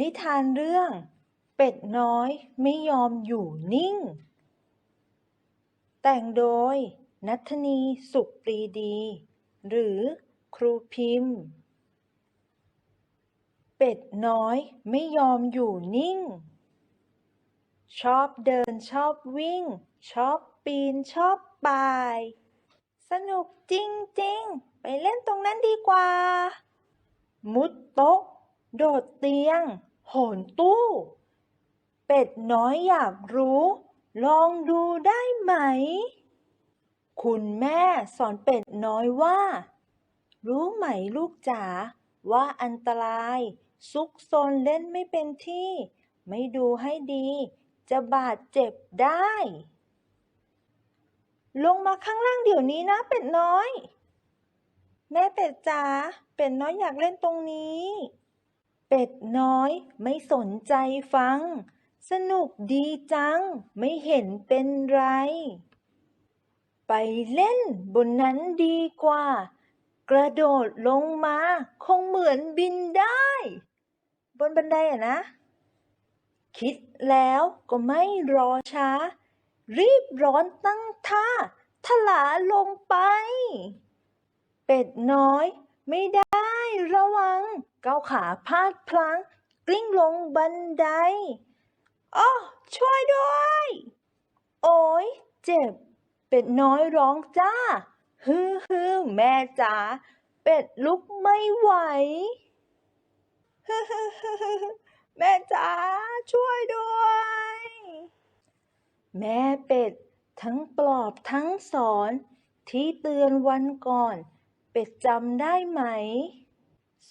นิทานเรื่อง เป็ดน้อยไม่ยอมอยู่นิ่ง แต่งโดย นัทนีสุขปรีดี หรือครูพิมพ์ เป็ดน้อยไม่ยอมอยู่นิ่ง ชอบเดินชอบวิ่ง ชอบปีนชอบป่าย สนุกจริง ๆ ไปเล่นตรงนั้นดีกว่า มุดโต๊ะ โดดเตียง โหนตู้ เป็ดน้อยอยากรู้ ลองดูได้ไหม คุณแม่สอนเป็ดน้อยว่า รู้ไหมลูกจ๋าว่าอันตราย ซุกซนเล่นไม่เป็นที่ ไม่ดูให้ดี จะบาดเจ็บได้ ลงมาข้างล่างเดี๋ยวนี้นะเป็ดน้อย แม่เป็ดจ๋าเป็ดน้อยอยากเล่นตรงนี้ เป็ดน้อยไม่สนใจฟัง สนุกดีจัง ไม่เห็นเป็นไร ไปเล่นบนนั้นดีกว่า กระโดดลงมา คงเหมือนบินได้ บนบันไดอะนะ คิดแล้วก็ไม่รอช้า รีบร้อนตั้งท่าทลาลงไป เป็ดน้อยไม่ได้ ระวังก้าวขาพลาดพลั้ง กลิ้งลงบันไดอ้อช่วยด้วย โอ้ยเจ็บ เป็ดน้อยร้องจ้า ฮือฮือแม่จ๋า เป็ดลุกไม่ไหวฮือฮือฮือฮือแม่จ๋าช่วยด้วย แม่เป็ดทั้งปลอบทั้งสอน ที่เตือนวันก่อน เป็ดจำได้ไหม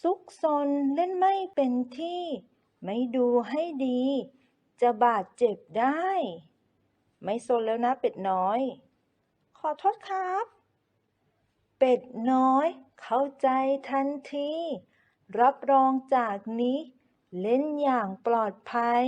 ซุกซนเล่นไม่เป็นที่ ไม่ดูให้ดี จะบาดเจ็บได้ ไม่สนแล้วนะเป็ดน้อย ขอโทษครับ เป็ดน้อย เข้าใจทันที รับรองจากนี้ เล่นอย่างปลอดภัย